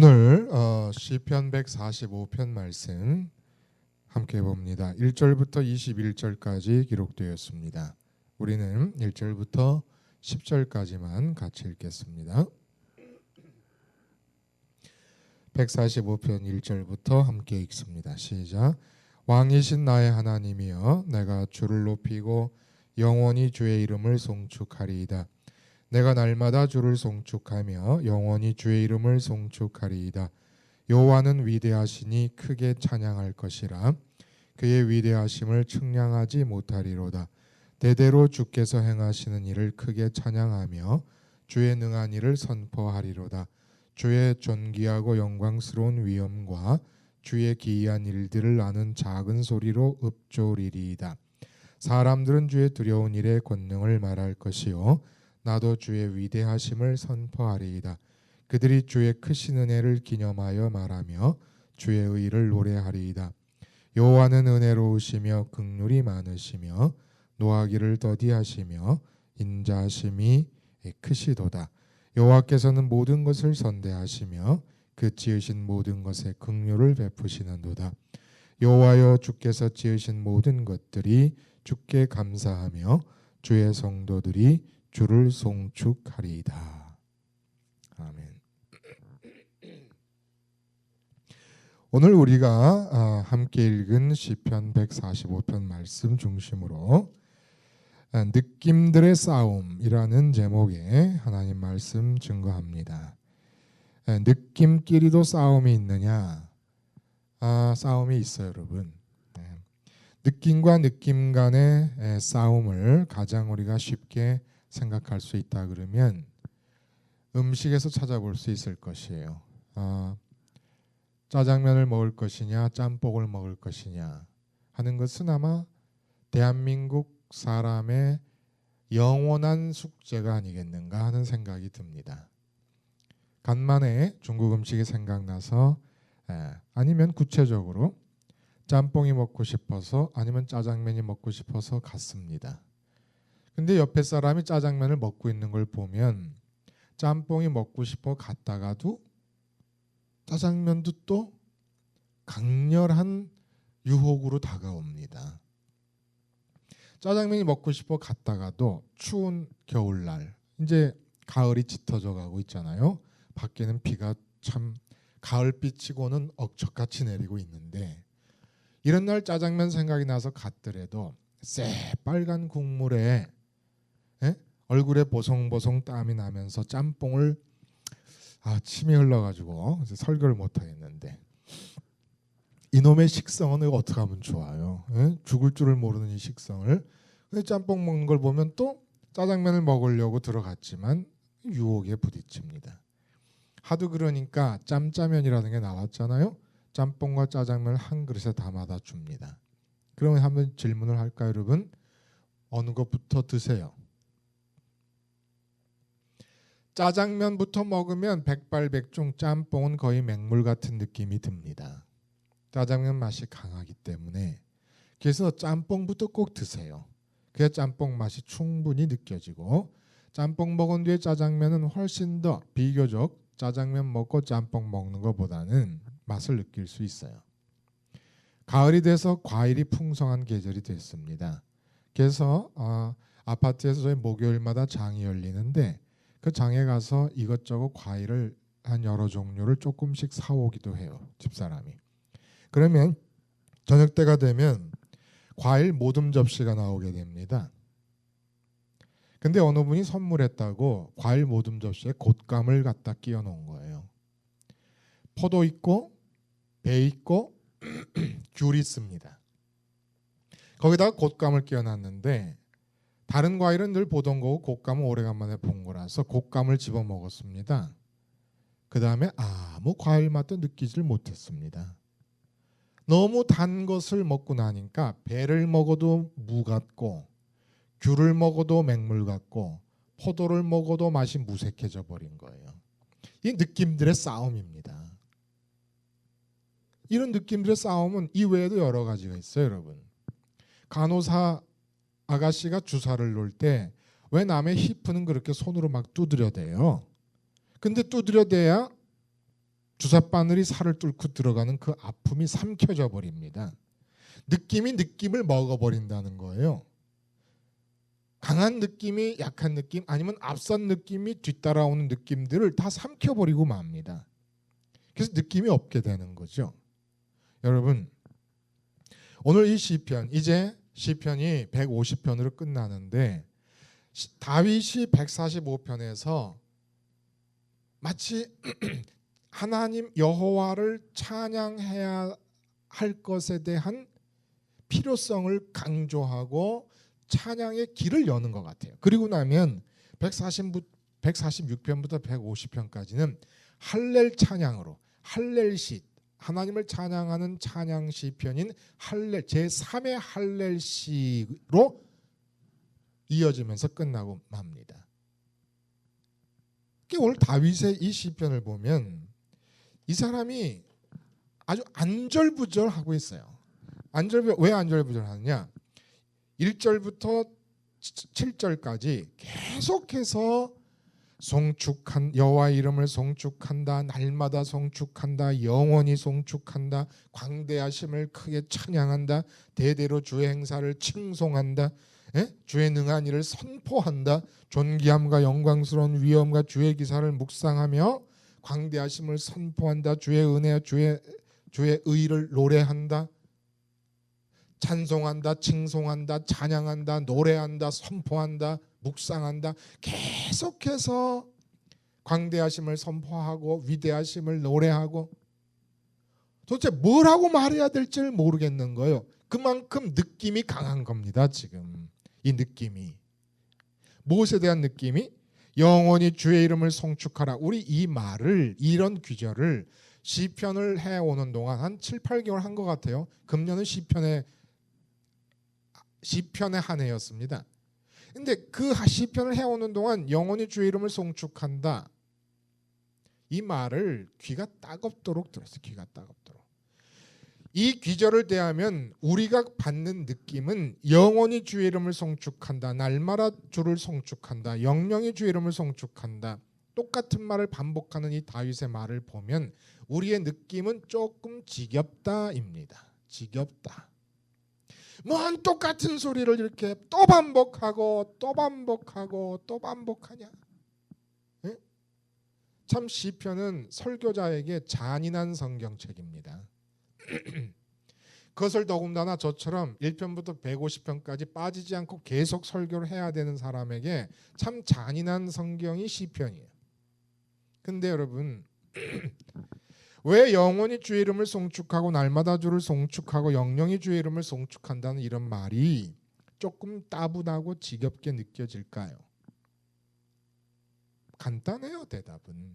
오늘 어, 시편 145편 말씀 함께 봅니다. 1절부터 21절까지 기록되었습니다. 우리는 1절부터 10절까지만 같이 읽겠습니다. 145편 1절부터 함께 읽습니다. 시작. 왕이신 나의 하나님이여 내가 주를 높이고 영원히 주의 이름을 송축하리이다. 내가 날마다 주를 송축하며 영원히 주의 이름을 송축하리이다. 여호와는 위대하시니 크게 찬양할 것이라. 그의 위대하심을 측량하지 못하리로다. 대대로 주께서 행하시는 일을 크게 찬양하며 주의 능한 일을 선포하리로다. 주의 존귀하고 영광스러운 위엄과 주의 기이한 일들을 아는 작은 소리로 읊조리리이다. 사람들은 주의 두려운 일의 권능을 말할 것이요 나도 주의 위대하심을 선포하리이다. 그들이 주의 크신 은혜를 기념하여 말하며 주의 의를 노래하리이다. 여호와는 은혜로우시며 극률이 많으시며 노하기를 더디하시며 인자하심이 크시도다. 여호와께서는 모든 것을 선대하시며 그 지으신 모든 것에 긍휼을 베푸시는도다. 여호와여 주께서 지으신 모든 것들이 주께 감사하며 주의 성도들이 주를 송축하리이다. 아멘. 오늘 우리가 함께 읽은 시편 145편 말씀 중심으로 느낌들의 싸움이라는 제목의 하나님 말씀 증거합니다. 느낌끼리도 싸움이 있느냐? 아, 싸움이 있어요, 여러분. 느낌과 느낌 간의 싸움을 가장 우리가 쉽게 생각할 수 있다 그러면 음식에서 찾아볼 수 있을 것이에요. 아, 짜장면을 먹을 것이냐, 짬뽕을 먹을 것이냐 하는 것은 아마 대한민국 사람의 영원한 숙제가 아니겠는가 하는 생각이 듭니다. 간만에 중국 음식이 생각나서 에, 아니면 구체적으로 짬뽕이 먹고 싶어서 아니면 짜장면이 먹고 싶어서 갔습니다. 근데 옆에 사람이 짜장면을 먹고 있는 걸 보면 짬뽕이 먹고 싶어 갔다가도 짜장면도 또 강렬한 유혹으로 다가옵니다. 짜장면이 먹고 싶어 갔다가도 추운 겨울날 이제 가을이 짙어져 가고 있잖아요. 밖에는 비가 참 가을비치고는 억척같이 내리고 있는데 이런 날 짜장면 생각이 나서 갔더라도 새빨간 국물에 에? 얼굴에 보송보송 땀이 나면서 짬뽕을 아 침이 흘러가지고 설교를 못 하겠는데 이놈의 식성은 어떻게 하면 좋아요? 에? 죽을 줄을 모르는 이 식성을 근데 짬뽕 먹는 걸 보면 또 짜장면을 먹으려고 들어갔지만 유혹에 부딪힙니다. 하도 그러니까 짬짜면이라는 게 나왔잖아요. 짬뽕과 짜장면을 한 그릇에 담아다 줍니다. 그러면 한번 질문을 할까요, 여러분? 어느 것부터 드세요? 짜장면부터 먹으면 백발백중 짬뽕은 거의 맹물 같은 느낌이 듭니다. 짜장면 맛이 강하기 때문에 그래서 짬뽕부터 꼭 드세요. 그래야 짬뽕 맛이 충분히 느껴지고 짬뽕 먹은 뒤에 짜장면은 훨씬 더 비교적 짜장면 먹고 짬뽕 먹는 것보다는 맛을 느낄 수 있어요. 가을이 돼서 과일이 풍성한 계절이 됐습니다. 그래서 어, 아파트에서 저희 목요일마다 장이 열리는데 그 장에 가서 이것저것 과일을 한 여러 종류를 조금씩 사오기도 해요. 집사람이. 그러면 저녁 때가 되면 과일 모듬 접시가 나오게 됩니다. 근데 어느 분이 선물했다고 과일 모듬 접시에 곶감을 갖다 끼워 놓은 거예요. 포도 있고 배 있고 귤 있습니다. 거기다가 곶감을 끼워 놨는데 다른 과일은 늘 보던 거고 곶감은 오래간만에 본 거라서 곶감을 집어 먹었습니다. 그 다음에 아무 과일 맛도 느끼질 못했습니다. 너무 단 것을 먹고 나니까 배를 먹어도 무 같고 귤을 먹어도 맹물 같고 포도를 먹어도 맛이 무색해져 버린 거예요. 이 느낌들의 싸움입니다. 이런 느낌들의 싸움은 이외에도 여러 가지가 있어요, 여러분. 간호사 아가씨가 주사를 놓을 때 왜 남의 히프는 그렇게 손으로 막 두드려대요? 근데 두드려대야 주사바늘이 살을 뚫고 들어가는 그 아픔이 삼켜져 버립니다. 느낌이 느낌을 먹어버린다는 거예요. 강한 느낌이 약한 느낌 아니면 앞선 느낌이 뒤따라오는 느낌들을 다 삼켜버리고 맙니다. 그래서 느낌이 없게 되는 거죠. 여러분 오늘 이 시편 이제 시편이 150편으로 끝나는데 시- 다윗이 145편에서 마치 하나님 여호와를 찬양해야 할 것에 대한 필요성을 강조하고 찬양의 길을 여는 것 같아요. 그리고 나면 140, 146편부터 150편까지는 할렐 찬양으로 할렐시 하나님을 찬양하는 찬양 시편인 할렐 제 3의 할렐시로 이어지면서 끝나고 맙니다. 오늘 다윗의 이 시편을 보면 이 사람이 아주 안절부절하고 있어요. 안절부 왜 안절부절하느냐? 1절부터 7절까지 계속해서 송축한 여호와 이름을 송축한다 날마다 송축한다 영원히 송축한다 광대하심을 크게 찬양한다 대대로 주의 행사를 칭송한다 예? 주의 능한 일을 선포한다 존귀함과 영광스러운 위엄과 주의 기사를 묵상하며 광대하심을 선포한다 주의 은혜와 주의 주의 의를 노래한다 찬송한다 칭송한다 찬양한다 노래한다 선포한다 묵상한다 계속해서 광대하심을 선포하고 위대하심을 노래하고 도대체 뭐라고 말해야 될지를 모르겠는 거예요. 그만큼 느낌이 강한 겁니다. 지금 이 느낌이 무엇에 대한 느낌이 영원히 주의 이름을 송축하라. 우리 이 말을 이런 귀절을 시편을 해 오는 동안 한 7, 8개월 한 것 같아요. 금년은 시편의 시편의 한 해였습니다. 근데 그 시편을 해 오는 동안 영원히 주의 이름을 송축한다. 이 말을 귀가 따갑도록 들었어요. 귀가 따갑도록. 이 귀절을 대하면 우리가 받는 느낌은 영원히 주의 이름을 송축한다. 날마다 주를 송축한다. 영영이 주의 이름을 송축한다. 똑같은 말을 반복하는 이 다윗의 말을 보면 우리의 느낌은 조금 지겹다입니다. 지겹다. 뭔 똑같은 소리를 이렇게 또 반복하고 또 반복하고 또 반복하냐? 예? 참 시편은 설교자에게 잔인한 성경책입니다. 그것을 더군다나 저처럼 1편부터 150편까지 빠지지 않고 계속 설교를 해야 되는 사람에게 참 잔인한 성경이 시편이에요. 근데 여러분 왜 영원히 주의 이름을 송축하고 날마다 주를 송축하고 영영이 주의 이름을 송축한다는 이런 말이 조금 따분하고 지겹게 느껴질까요? 간단해요 대답은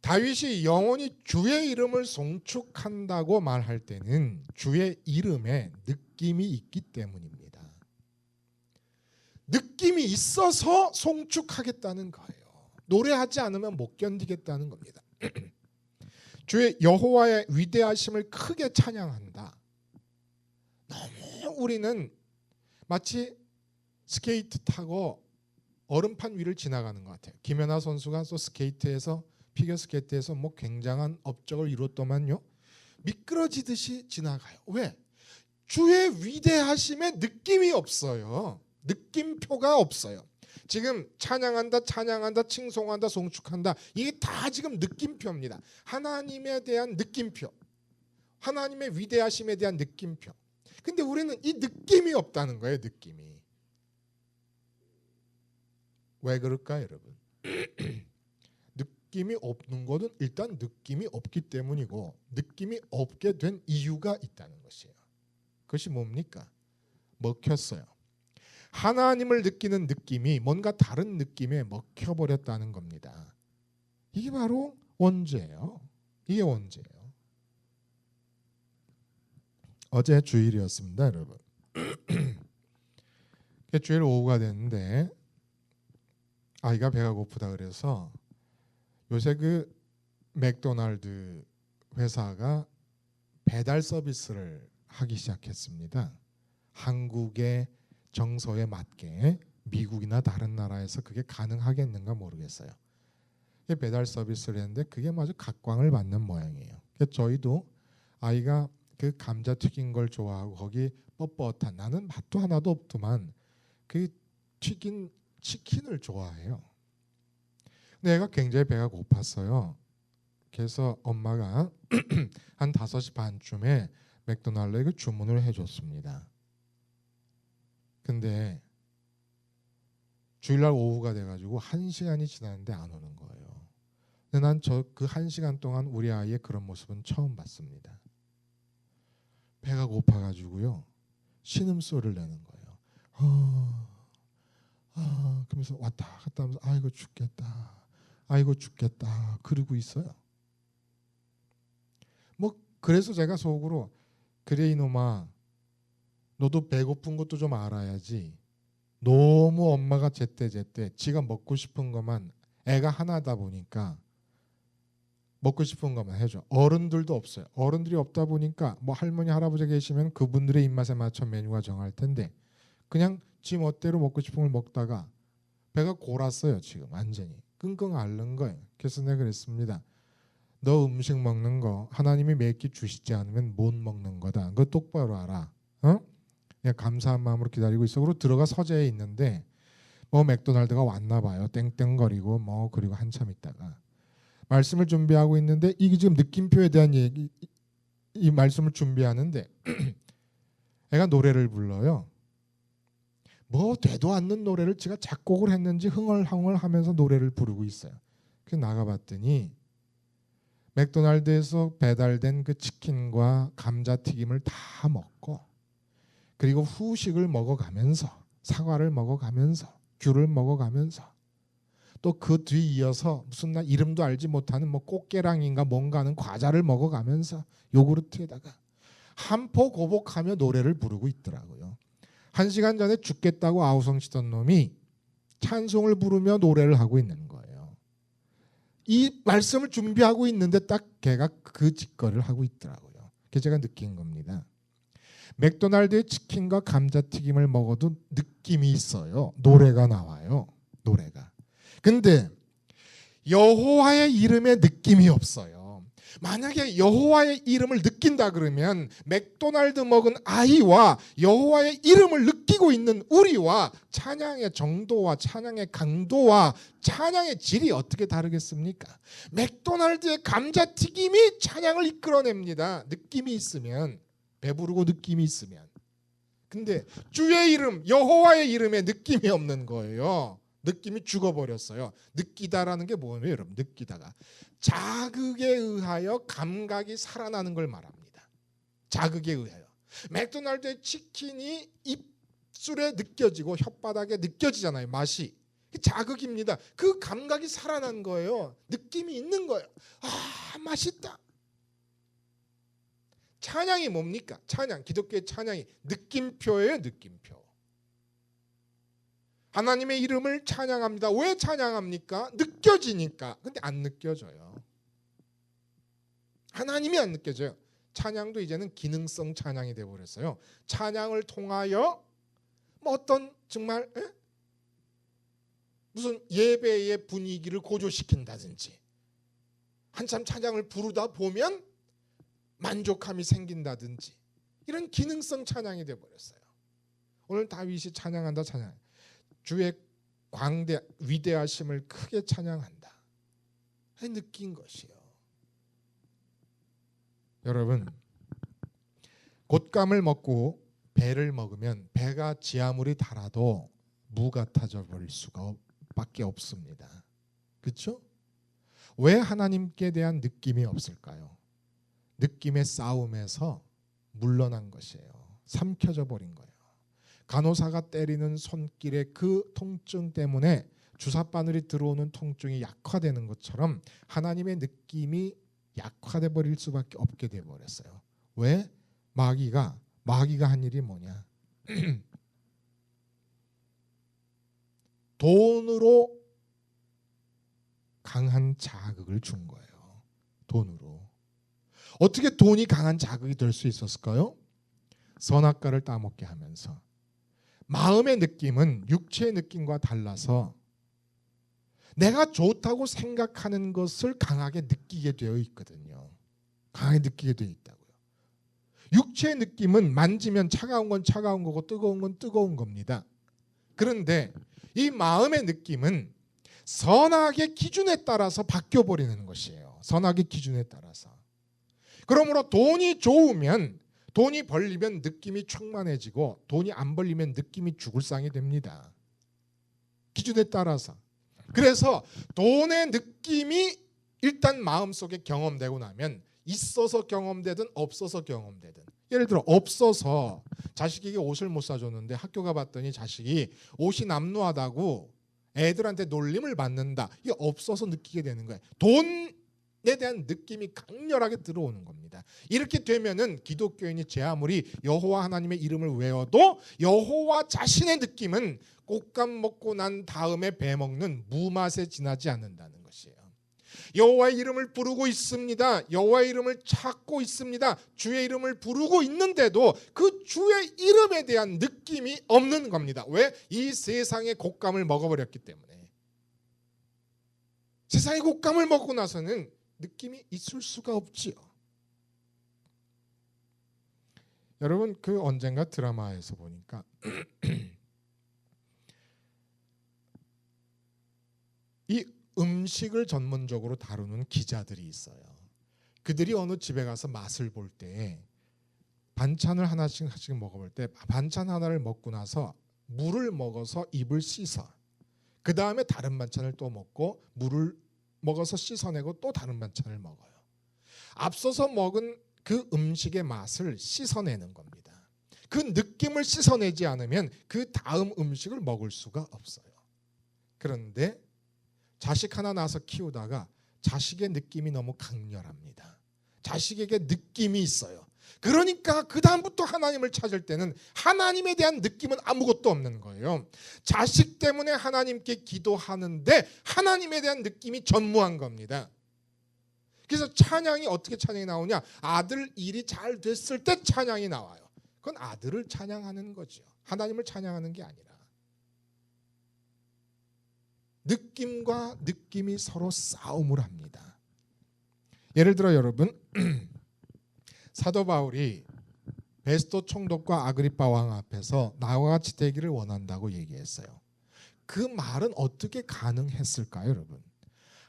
다윗이 영원히 주의 이름을 송축한다고 말할 때는 주의 이름에 느낌이 있기 때문입니다. 느낌이 있어서 송축하겠다는 거예요. 노래하지 않으면 못 견디겠다는 겁니다. 주의 여호와의 위대하심을 크게 찬양한다. 너무 우리는 마치 스케이트 타고 얼음판 위를 지나가는 것 같아요. 김연아 선수가 또 스케이트에서 피겨 스케이트에서 뭐 굉장한 업적을 이뤘더만요. 미끄러지듯이 지나가요. 왜? 주의 위대하심에 느낌이 없어요. 느낌표가 없어요. 지금 찬양한다, 찬양한다, 칭송한다, 송축한다. 이게 다 지금 느낌표입니다. 하나님에 대한 느낌표. 하나님의 위대하심에 대한 느낌표. 근데 우리는 이 느낌이 없다는 거예요, 느낌이. 왜 그럴까, 여러분? 느낌이 없는 것은 일단 느낌이 없기 때문이고 느낌이 없게 된 이유가 있다는 것이에요. 그것이 뭡니까? 먹혔어요. 하나님을 느끼는 느낌이 뭔가 다른 느낌에 먹혀버렸다는 겁니다. 이게 바로 원죄예요. 이게 원죄예요. 어제 주일이었습니다, 여러분. 주일 오후가 됐는데 아이가 배가 고프다 그래서 요새 그 맥도날드 회사가 배달 서비스를 하기 시작했습니다. 한국의 정서에 맞게 미국이나 다른 나라에서 그게 가능하겠는가 모르겠어요. 배달 서비스를 했는데 그게 마저 각광을 받는 모양이에요. 저희도 아이가 그 감자 튀긴 걸 좋아하고 거기 뻣뻣한 나는 맛도 하나도 없더만 그 튀긴 치킨을 좋아해요. 애가 굉장히 배가 고팠어요. 그래서 엄마가 한 5시 반쯤에 맥도날드에 그 주문을 해줬습니다. 근데 주일날 오후가 돼가지고 한 시간이 지났는데 안 오는 거예요. 근데 난 저 그 한 시간 동안 우리 아이의 그런 모습은 처음 봤습니다. 배가 고파가지고요 신음 소리를 내는 거예요. 아, 아, 그러면서 왔다 갔다 하면서 아이고 죽겠다, 아이고 죽겠다 그러고 있어요. 뭐 그래서 제가 속으로 그래 이놈아 너도 배고픈 것도 좀 알아야지. 너무 엄마가 제때 제때 지가 먹고 싶은 것만 애가 하나다 보니까 먹고 싶은 것만 해줘. 어른들도 없어요. 어른들이 없다 보니까 뭐 할머니 할아버지 계시면 그분들의 입맛에 맞춰 메뉴가 정할 텐데 그냥 지 멋대로 먹고 싶은 걸 먹다가 배가 골았어요 지금 완전히 끙끙 앓는 거예요. 그래서 내가 그랬습니다. 너 음식 먹는 거 하나님이 몇 끼 주시지 않으면 못 먹는 거다. 그거 똑바로 알아. 어? 그냥 감사한 마음으로 기다리고 있어. 그리고 들어가 서재에 있는데 뭐 맥도날드가 왔나 봐요. 땡땡거리고 뭐 그리고 한참 있다가 말씀을 준비하고 있는데 이게 지금 느낌표에 대한 얘기 이, 이 말씀을 준비하는데 애가 노래를 불러요. 뭐 되도 않는 노래를 제가 작곡을 했는지 흥얼흥얼 하면서 노래를 부르고 있어요. 그 나가봤더니 맥도날드에서 배달된 그 치킨과 감자튀김을 다 먹고 그리고 후식을 먹어가면서 사과를 먹어가면서 귤을 먹어가면서 또 그 뒤 이어서 무슨 나 이름도 알지 못하는 뭐 꽃게랑인가 뭔가 하는 과자를 먹어가면서 요구르트에다가 한포 고복하며 노래를 부르고 있더라고요. 한 시간 전에 죽겠다고 아우성치던 놈이 찬송을 부르며 노래를 하고 있는 거예요. 이 말씀을 준비하고 있는데 딱 걔가 그 짓거리를 하고 있더라고요. 그게 제가 느낀 겁니다. 맥도날드의 치킨과 감자튀김을 먹어도 느낌이 있어요. 노래가 나와요. 노래가. 근데 여호와의 이름에 느낌이 없어요. 만약에 여호와의 이름을 느낀다 그러면 맥도날드 먹은 아이와 여호와의 이름을 느끼고 있는 우리와 찬양의 정도와 찬양의 강도와 찬양의 질이 어떻게 다르겠습니까? 맥도날드의 감자튀김이 찬양을 이끌어냅니다. 느낌이 있으면 배부르고 느낌이 있으면. 근데 주의 이름 여호와의 이름에 느낌이 없는 거예요. 느낌이 죽어버렸어요. 느끼다라는 게 뭐예요, 여러분? 느끼다가 자극에 의하여 감각이 살아나는 걸 말합니다. 자극에 의하여 맥도날드의 치킨이 입술에 느껴지고 혓바닥에 느껴지잖아요. 맛이 자극입니다. 그 감각이 살아난 거예요. 느낌이 있는 거예요. 아 맛있다. 찬양이 뭡니까? 찬양 기독교의 찬양이 느낌표예요. 느낌표. 하나님의 이름을 찬양합니다. 왜 찬양합니까? 느껴지니까. 근데 안 느껴져요. 하나님이 안 느껴져요. 찬양도 이제는 기능성 찬양이 되어 버렸어요. 찬양을 통하여 뭐 어떤 정말 에? 무슨 예배의 분위기를 고조시킨다든지 한참 찬양을 부르다 보면 만족함이 생긴다든지 이런 기능성 찬양이 되어 버렸어요. 오늘 다윗이 찬양한다 찬양. 주의 광대 위대하심을 크게 찬양한다. 느낀 것이요. 여러분 곶감을 먹고 배를 먹으면 배가 지 아무리 달아도 무 같아져 버릴 수가 밖에 없습니다. 그렇죠? 왜 하나님께 대한 느낌이 없을까요? 느낌의 싸움에서 물러난 것이에요. 삼켜져 버린 거예요. 간호사가 때리는 손길의 그 통증 때문에 주사 바늘이 들어오는 통증이 약화되는 것처럼 하나님의 느낌이 약화돼 버릴 수밖에 없게 돼 버렸어요. 왜? 마귀가 마귀가 한 일이 뭐냐? 돈으로 강한 자극을 준 거예요. 돈으로. 어떻게 돈이 강한 자극이 될 수 있었을까요? 선악과를 따먹게 하면서 마음의 느낌은 육체의 느낌과 달라서 내가 좋다고 생각하는 것을 강하게 느끼게 되어 있거든요. 강하게 느끼게 되어 있다고요. 육체의 느낌은 만지면 차가운 건 차가운 거고 뜨거운 건 뜨거운 겁니다. 그런데 이 마음의 느낌은 선악의 기준에 따라서 바뀌어 버리는 것이에요. 선악의 기준에 따라서. 그러므로 돈이 좋으면 돈이 벌리면 느낌이 충만해지고 돈이 안 벌리면 느낌이 죽을 상이 됩니다. 기준에 따라서. 그래서 돈의 느낌이 일단 마음속에 경험되고 나면 있어서 경험되든 없어서 경험되든 예를 들어 없어서 자식에게 옷을 못 사줬는데 학교 가봤더니 자식이 옷이 남루하다고 애들한테 놀림을 받는다. 이게 없어서 느끼게 되는 거예요. 돈에 대한 느낌이 강렬하게 들어오는 겁니다. 이렇게 되면은 기독교인이 제 아무리 여호와 하나님의 이름을 외워도 여호와 자신의 느낌은 꽃감 먹고 난 다음에 배 먹는 무맛에 지나지 않는다는 것이에요. 여호와의 이름을 부르고 있습니다. 여호와의 이름을 찾고 있습니다. 주의 이름을 부르고 있는데도 그 주의 이름에 대한 느낌이 없는 겁니다. 왜? 이 세상의 곶감을 먹어버렸기 때문에. 세상의 곶감을 먹고 나서는 느낌이 있을 수가 없지요. 여러분 그 언젠가 드라마에서 보니까 이 음식을 전문적으로 다루는 기자들이 있어요. 그들이 어느 집에 가서 맛을 볼 때 반찬을 하나씩 하나씩 먹어볼 때 반찬 하나를 먹고 나서 물을 먹어서 입을 씻어. 그 다음에 다른 반찬을 또 먹고 물을 먹어서 씻어내고 또 다른 반찬을 먹어요. 앞서서 먹은 그 음식의 맛을 씻어내는 겁니다. 그 느낌을 씻어내지 않으면 그 다음 음식을 먹을 수가 없어요. 그런데 자식 하나 낳아서 키우다가 자식의 느낌이 너무 강렬합니다. 자식에게 느낌이 있어요. 그러니까 그 다음부터 하나님을 찾을 때는 하나님에 대한 느낌은 아무것도 없는 거예요. 자식 때문에 하나님께 기도하는데 하나님에 대한 느낌이 전무한 겁니다. 그래서 찬양이 어떻게 찬양이 나오냐? 아들 일이 잘 됐을 때 찬양이 나와요. 그건 아들을 찬양하는 거죠. 하나님을 찬양하는 게 아니라. 느낌과 느낌이 서로 싸움을 합니다. 예를 들어 여러분 사도 바울이 베스토 총독과 아그리파 왕 앞에서 나와 같이 되기를 원한다고 얘기했어요. 그 말은 어떻게 가능했을까요, 여러분?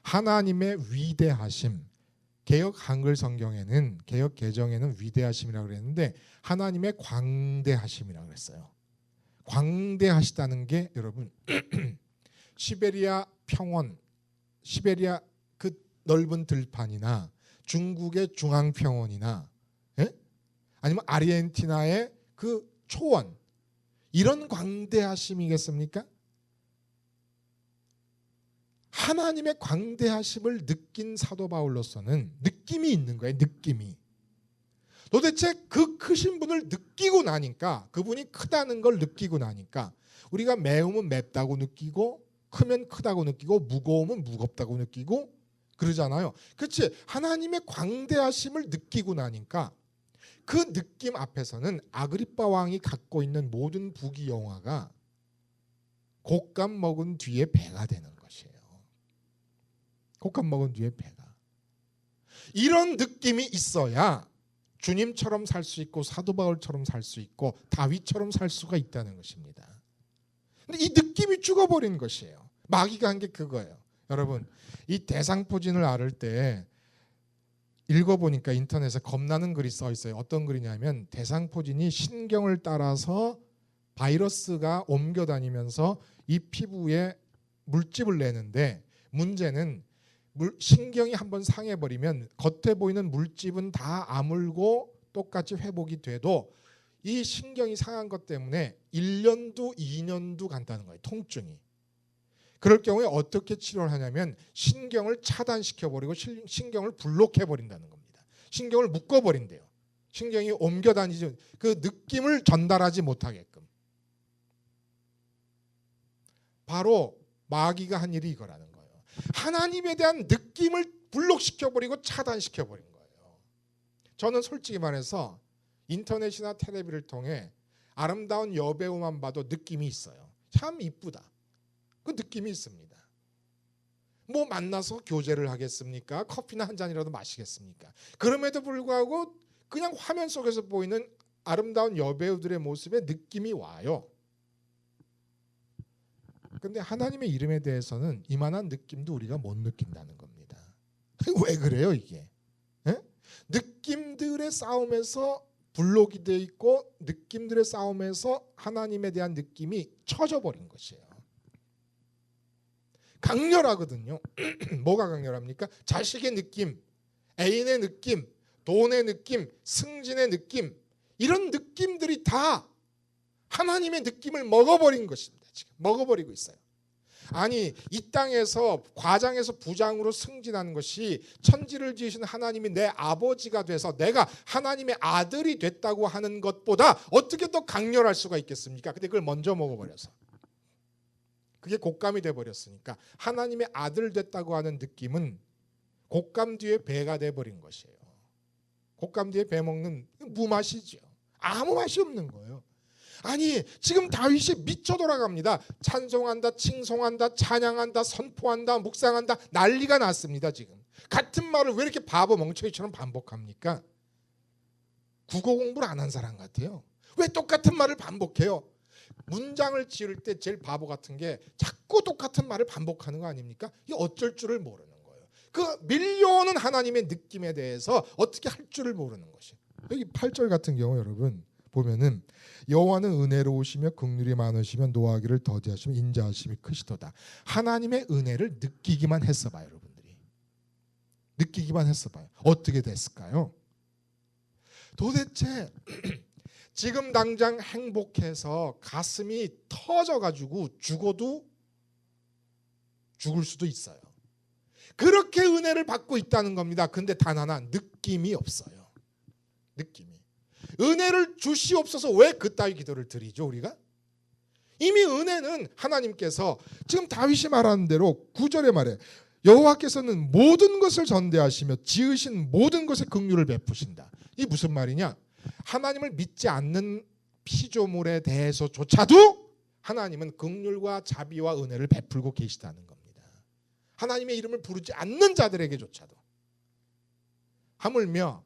하나님의 위대하심, 개혁 한글 성경에는 개혁 개정에는 위대하심이라고 그랬는데 하나님의 광대하심이라고 그랬어요. 광대하시다는 게 여러분 시베리아 평원, 시베리아 그 넓은 들판이나 중국의 중앙 평원이나 예? 아니면 아르헨티나의 그 초원 이런 광대하심이겠습니까? 하나님의 광대하심을 느낀 사도 바울로서는 느낌이 있는 거예요. 느낌이. 도대체 그 크신 분을 느끼고 나니까 그분이 크다는 걸 느끼고 나니까 우리가 매우면 맵다고 느끼고 크면 크다고 느끼고 무거우면 무겁다고 느끼고 그러잖아요. 그렇지? 하나님의 광대하심을 느끼고 나니까 그 느낌 앞에서는 아그리파 왕이 갖고 있는 모든 부귀 영화가 곶감 먹은 뒤에 배가 되는 것이에요. 곶감 먹은 뒤에 배가. 이런 느낌이 있어야 주님처럼 살 수 있고 사도 바울처럼 살 수 있고 다윗처럼 살 수가 있다는 것입니다. 근데 이 느낌이 죽어버린 것이에요. 마귀가 한 게 그거예요. 여러분, 이 대상포진을 앓을 때 읽어보니까 인터넷에 겁나는 글이 써 있어요. 어떤 글이냐면 대상포진이 신경을 따라서 바이러스가 옮겨 다니면서 이 피부에 물집을 내는데 문제는 물, 신경이 한번 상해버리면 겉에 보이는 물집은 다 아물고 똑같이 회복이 돼도 이 신경이 상한 것 때문에 1년도 2년도 간다는 거예요. 통증이. 그럴 경우에 어떻게 치료를 하냐면 신경을 차단시켜 버리고 신경을 블록해 버린다는 겁니다. 신경을 묶어 버린대요. 신경이 옮겨 다니지 그 느낌을 전달하지 못하게끔. 바로 마귀가 한 일이 이거라는 거예요. 하나님에 대한 느낌을 블록시켜 버리고 차단시켜 버린 거예요. 저는 솔직히 말해서 인터넷이나 텔레비를 통해 아름다운 여배우만 봐도 느낌이 있어요. 참 이쁘다. 그 느낌이 있습니다. 뭐 만나서 교제를 하겠습니까? 커피나 한 잔이라도 마시겠습니까? 그럼에도 불구하고 그냥 화면 속에서 보이는 아름다운 여배우들의 모습에 느낌이 와요. 근데 하나님의 이름에 대해서는 이만한 느낌도 우리가 못 느낀다는 겁니다. 왜 그래요 이게? 예? 느낌들의 싸움에서 불록이 돼 있고 느낌들의 싸움에서 하나님에 대한 느낌이 처져 버린 것이에요. 강렬하거든요. 뭐가 강렬합니까? 자식의 느낌, 애인의 느낌, 돈의 느낌, 승진의 느낌 이런 느낌들이 다 하나님의 느낌을 먹어버린 것입니다. 지금 먹어버리고 있어요. 아니 이 땅에서 과장에서 부장으로 승진하는 것이 천지를 지으신 하나님이 내 아버지가 돼서 내가 하나님의 아들이 됐다고 하는 것보다 어떻게 더 강렬할 수가 있겠습니까? 근데 그걸 먼저 먹어버려서 그게 곶감이 돼 버렸으니까 하나님의 아들 됐다고 하는 느낌은 곶감 뒤에 배가 돼 버린 것이에요. 곶감 뒤에 배 먹는 무맛이죠. 아무 맛이 없는 거예요. 아니 지금 다윗이 미쳐 돌아갑니다. 찬송한다, 칭송한다, 찬양한다, 선포한다, 묵상한다 난리가 났습니다. 지금 같은 말을 왜 이렇게 바보 멍청이처럼 반복합니까? 국어 공부를 안 한 사람 같아요. 왜 똑같은 말을 반복해요? 문장을 지을 때 제일 바보 같은 게 자꾸 똑같은 말을 반복하는 거 아닙니까? 이 어쩔 줄을 모르는 거예요. 그 밀려오는 하나님의 느낌에 대해서 어떻게 할 줄을 모르는 것이. 여기 8절 같은 경우 여러분 보면은 여호와는 은혜로우시며 긍휼이 많으시며 노하기를 더디하시며 인자하심이 크시도다. 하나님의 은혜를 느끼기만 했어 봐요, 여러분들이. 느끼기만 했어 봐요. 어떻게 됐을까요? 도대체 지금 당장 행복해서 가슴이 터져 가지고 죽어도 죽을 수도 있어요. 그렇게 은혜를 받고 있다는 겁니다. 근데 단 하나 느낌이 없어요. 느낌이. 은혜를 주시옵소서 왜 그따위 기도를 드리죠 우리가? 이미 은혜는 하나님께서 지금 다윗이 말하는 대로 구절에 말해 여호와께서는 모든 것을 전대하시며 지으신 모든 것에 긍휼을 베푸신다. 이 무슨 말이냐? 하나님을 믿지 않는 피조물에 대해서조차도 하나님은 긍휼과 자비와 은혜를 베풀고 계시다는 겁니다. 하나님의 이름을 부르지 않는 자들에게조차도 하물며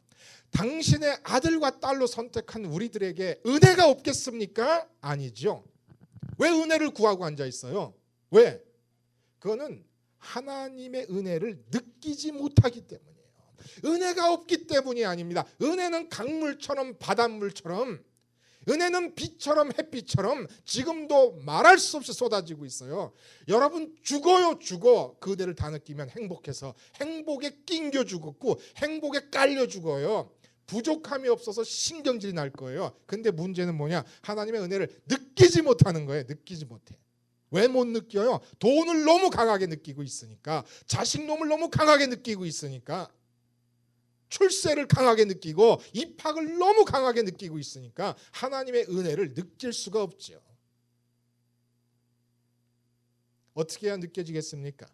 당신의 아들과 딸로 선택한 우리들에게 은혜가 없겠습니까? 아니죠. 왜 은혜를 구하고 앉아 있어요? 왜? 그거는 하나님의 은혜를 느끼지 못하기 때문이에요. 은혜가 없기 때문이 아닙니다. 은혜는 강물처럼 바닷물처럼 은혜는 빛처럼 햇빛처럼 지금도 말할 수 없이 쏟아지고 있어요. 여러분 죽어요 죽어 그 은혜를 다 느끼면 행복해서 행복에 낑겨 죽었고 행복에 깔려 죽어요. 부족함이 없어서 신경질이 날 거예요. 근데 문제는 뭐냐? 하나님의 은혜를 느끼지 못하는 거예요. 느끼지 못해. 왜 못 느껴요? 돈을 너무 강하게 느끼고 있으니까, 자식 놈을 너무 강하게 느끼고 있으니까, 출세를 강하게 느끼고 입학을 너무 강하게 느끼고 있으니까 하나님의 은혜를 느낄 수가 없죠. 어떻게 해야 느껴지겠습니까?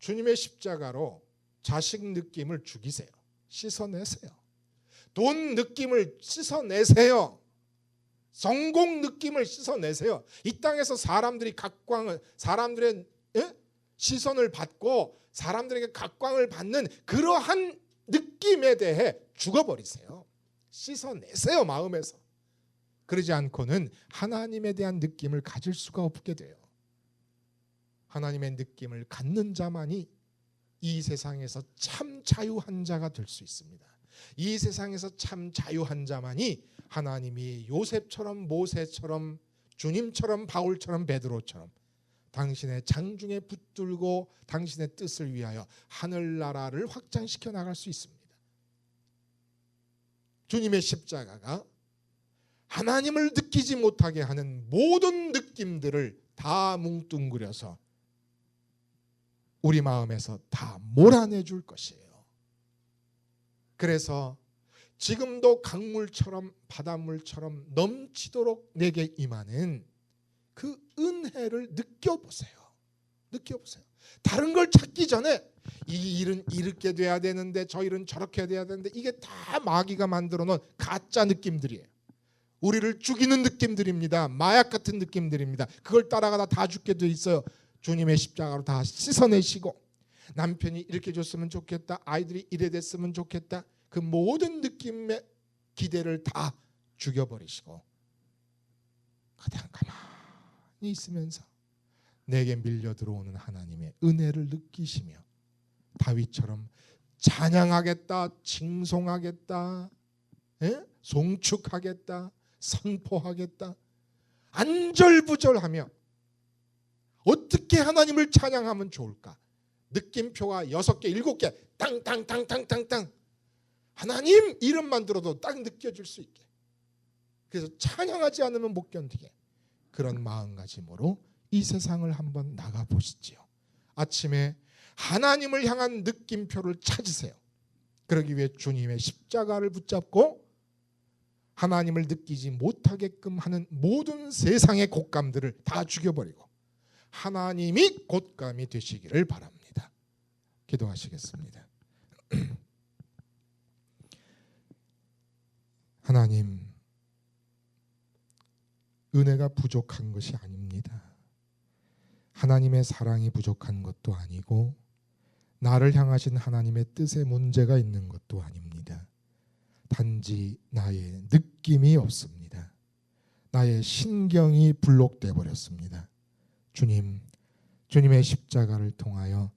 주님의 십자가로 자식 느낌을 죽이세요. 씻어내세요. 돈 느낌을 씻어내세요. 성공 느낌을 씻어내세요. 이 땅에서 사람들이 각광을 사람들의 예? 시선을 받고 사람들에게 각광을 받는 그러한 느낌에 대해 죽어버리세요. 씻어내세요 마음에서. 그러지 않고는 하나님에 대한 느낌을 가질 수가 없게 돼요. 하나님의 느낌을 갖는 자만이 이 세상에서 참 자유한 자가 될 수 있습니다. 이 세상에서 참 자유한 자만이 하나님이 요셉처럼 모세처럼 주님처럼 바울처럼 베드로처럼 당신의 장중에 붙들고 당신의 뜻을 위하여 하늘나라를 확장시켜 나갈 수 있습니다. 주님의 십자가가 하나님을 느끼지 못하게 하는 모든 느낌들을 다 뭉뚱그려서 우리 마음에서 다 몰아내 줄 것이에요. 그래서 지금도 강물처럼 바닷물처럼 넘치도록 내게 임하는 그 은혜를 느껴보세요. 느껴보세요. 다른 걸 찾기 전에 이 일은 이렇게 돼야 되는데 저 일은 저렇게 돼야 되는데 이게 다 마귀가 만들어 놓은 가짜 느낌들이에요. 우리를 죽이는 느낌들입니다. 마약 같은 느낌들입니다. 그걸 따라가다 다 죽게 돼 있어요. 주님의 십자가로 다 씻어내시고 남편이 이렇게 줬으면 좋겠다. 아이들이 이래 됐으면 좋겠다. 그 모든 느낌의 기대를 다 죽여버리시고 그냥 가만히 있으면서 내게 밀려 들어오는 하나님의 은혜를 느끼시며 다윗처럼 찬양하겠다, 칭송하겠다, 예? 송축하겠다, 선포하겠다, 안절부절하며 어떻게 하나님을 찬양하면 좋을까? 느낌표가 여섯 개, 일곱 개, 땅땅땅땅땅땅 하나님 이름만 들어도 딱 느껴질 수 있게. 그래서 찬양하지 않으면 못 견디게. 그런 마음가짐으로 이 세상을 한번 나가 보시지요. 아침에 하나님을 향한 느낌표를 찾으세요. 그러기 위해 주님의 십자가를 붙잡고 하나님을 느끼지 못하게끔 하는 모든 세상의 곶감들을 다 죽여버리고 하나님이 곶감이 되시기를 바랍니다. 기도하시겠습니다. 하나님, 은혜가 부족한 것이 아닙니다. 하나님의 사랑이 부족한 것도 아니고 나를 향하신 하나님의 뜻에 문제가 있는 것도 아닙니다. 단지 나의 느낌이 없습니다. 나의 신경이 불록돼 버렸습니다. 주님, 주님의 십자가를 통하여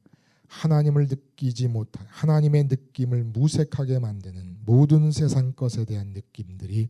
하나님을 느끼지 못한 하나님의 느낌을 무색하게 만드는 모든 세상 것에 대한 느낌들이